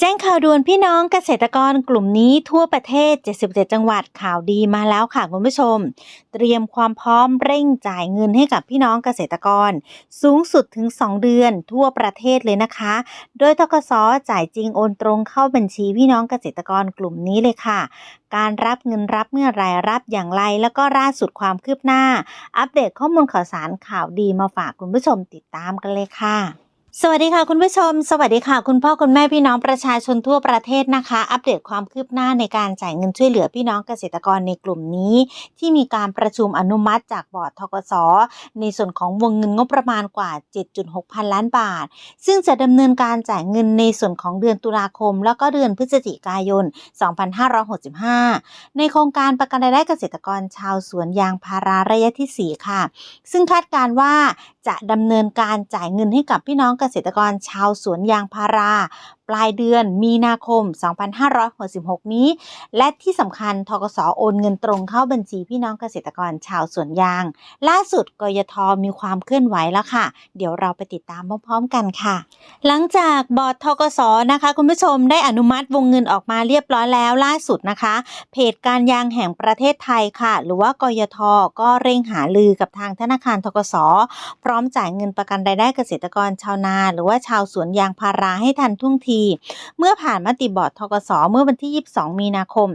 แจ้งข่าวด่วนพี่น้องเกษตรกรกลุ่มนี้ทั่วประเทศ 77 จังหวัดข่าวดีมาแล้วค่ะคุณผู้ชม เตรียมความพร้อมเร่งจ่ายเงินให้กับพี่น้องเกษตรกร สูงสุดถึง 2 เดือนทั่วประเทศเลยนะคะ โดยทกสจ่ายจริงโอนตรงเข้าบัญชีพี่น้องเกษตรกรกลุ่มนี้เลยค่ะ การรับเงินรับเมื่อไรรับอย่างไร แล้วก็ล่าสุดความคืบหน้า อัปเดตข้อมูลข่าวสารข่าวดีมาฝากคุณผู้ชมติดตามกันเลยค่ะ สวัสดีค่ะคุณผู้ชม สวัสดีค่ะ คุณพ่อคุณแม่พี่น้องประชาชนทั่วประเทศนะคะ อัปเดตความคืบหน้าในการจ่ายเงินช่วยเหลือพี่น้องเกษตรกรในกลุ่มนี้ ที่มีการประชุมอนุมัติจากบอร์ดทกสในส่วนของวงเงินงบประมาณกว่า 7.6 พันล้านบาท ซึ่งจะดำเนินการจ่ายเงินในส่วนของเดือนตุลาคม แล้วก็เดือนพฤศจิกายน 2565 ในโครงการประกันรายได้เกษตรกรชาวสวนยางพาราระยะทีสี่4 ค่ะ ซึ่งคาดการณ์ว่า จะดำเนินการจ่ายเงินให้กับพี่น้องเกษตรกรชาวสวนยางพาราปลายเดือนมีนาคม 2566 นี้ และที่สำคัญทกสโอนเงินตรงเข้าบัญชีพี่น้องเกษตรกรชาวสวนยาง ล่าสุดกยทมีความเคลื่อนไหวแล้วค่ะ เดี๋ยวเราไปติดตามพร้อมๆกันค่ะ หลังจากบอร์ดทกสนะคะ คุณผู้ชมได้อนุมัติวงเงินออกมาเรียบร้อยแล้วล่าสุดนะคะ เพจการยางแห่งประเทศไทยค่ะ หรือว่ากยทก็เร่งหาลือกับทางธนาคารทกสพร้อมจ่ายเงินประกันรายได้เกษตรกรชาวนา หรือว่าชาวสวนยางพาราให้ทันท่วงทีเมื่อผ่านมติบอร์ดทกสเมื่อวันที่ 22 มีนาคม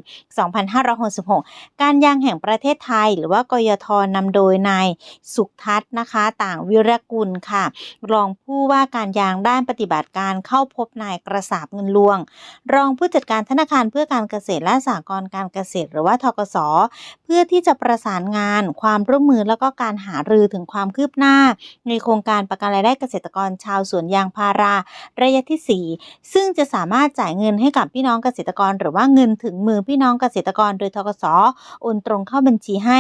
2566 การยางแห่งประเทศไทย หรือว่ากยทนำโดยนายสุขทัศน์นะคะ ต่างวิรกุลค่ะ รองผู้ว่าการยางด้านปฏิบัติการเข้าพบนายกระสาบเงินลวง รองผู้จัดการธนาคารเพื่อการเกษตรและสหกรณ์การเกษตร หรือว่าทกส เพื่อที่จะประสานงานความร่วมมือแล้วก็การหารือถึงความคืบหน้า ในโครงการประกันรายได้เกษตรกรชาวสวนยางพาราระยะที่ 4ซึ่งจะสามารถจ่ายเงินให้กับพี่น้องเกษตรกร หรือว่าเงินถึงมือพี่น้องเกษตรกร โดยทกสโอนตรงเข้าบัญชีให้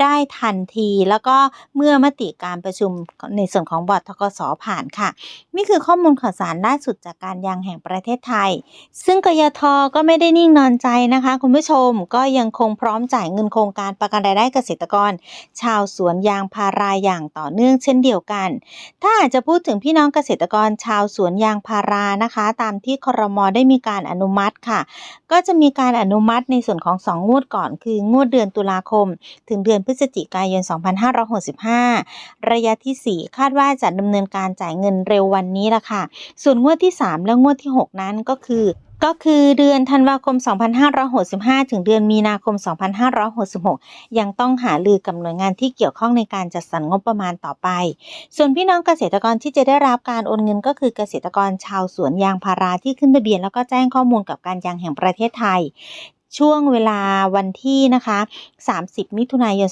ได้ทันที แล้วก็เมื่อมติการประชุมในส่วนของบอร์ดทกสผ่านค่ะ นี่คือข้อมูลข่าวสารล่าสุดจากการยางแห่งประเทศไทย ซึ่งกยทก็ไม่ได้นิ่งนอนใจนะคะ คุณผู้ชมก็ยังคงพร้อมจ่ายเงินโครงการประกันรายได้เกษตรกร ชาวสวนยางพาราอย่างต่อเนื่องเช่นเดียวกัน ถ้าอาจจะพูดถึงพี่น้องเกษตรกรชาวสวนยางพารานะคะ ตามที่ครมได้มีการอนุมัติค่ะ ก็จะมีการอนุมัติในส่วนของ 2 งวดก่อน คืองวดเดือนตุลาคม ถึงเดือนพฤศจิกายน 2565 ระยะทีสี่4 คาดว่าจะดำเนินการจ่ายเงินเร็ววันนี้ละค่ะ ส่วนงวดที่ 3 และงวดที่ 6 นั้นก็คือ ก็คือเดือนธันวาคม 2565 ถึงเดือนมีนาคม 2566 ยังต้องหาลือกับหน่วยงานที่เกี่ยวข้องในการจัดสรรงบประมาณต่อไป ส่วนพี่น้องเกษตรกรที่จะได้รับการโอนเงินก็คือเกษตรกรชาวสวนยางพาราที่ขึ้นทะเบียนแล้วก็แจ้งข้อมูลกับการยางแห่งประเทศไทย ช่วงเวลาวันที่นะคะ 30 มิถุนายน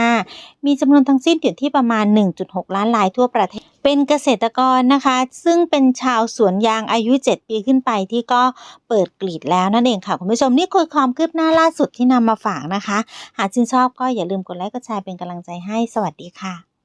2565 มีจำนวนทั้งสิ้นอยู่ที่ประมาณ 1.6 ล้านรายทั่วประเทศ เป็นเกษตรกรนะคะ ซึ่งเป็นชาวสวนยางอายุ 7 ปีขึ้นไปที่ก็เปิดกรีดแล้วนั่นเองค่ะ คุณผู้ชมนี่คือความคืบหน้าล่าสุดที่นำมาฝากนะคะ หากชื่นชอบก็อย่าลืมกดไลค์กดแชร์เป็นกำลังใจให้สวัสดีค่ะ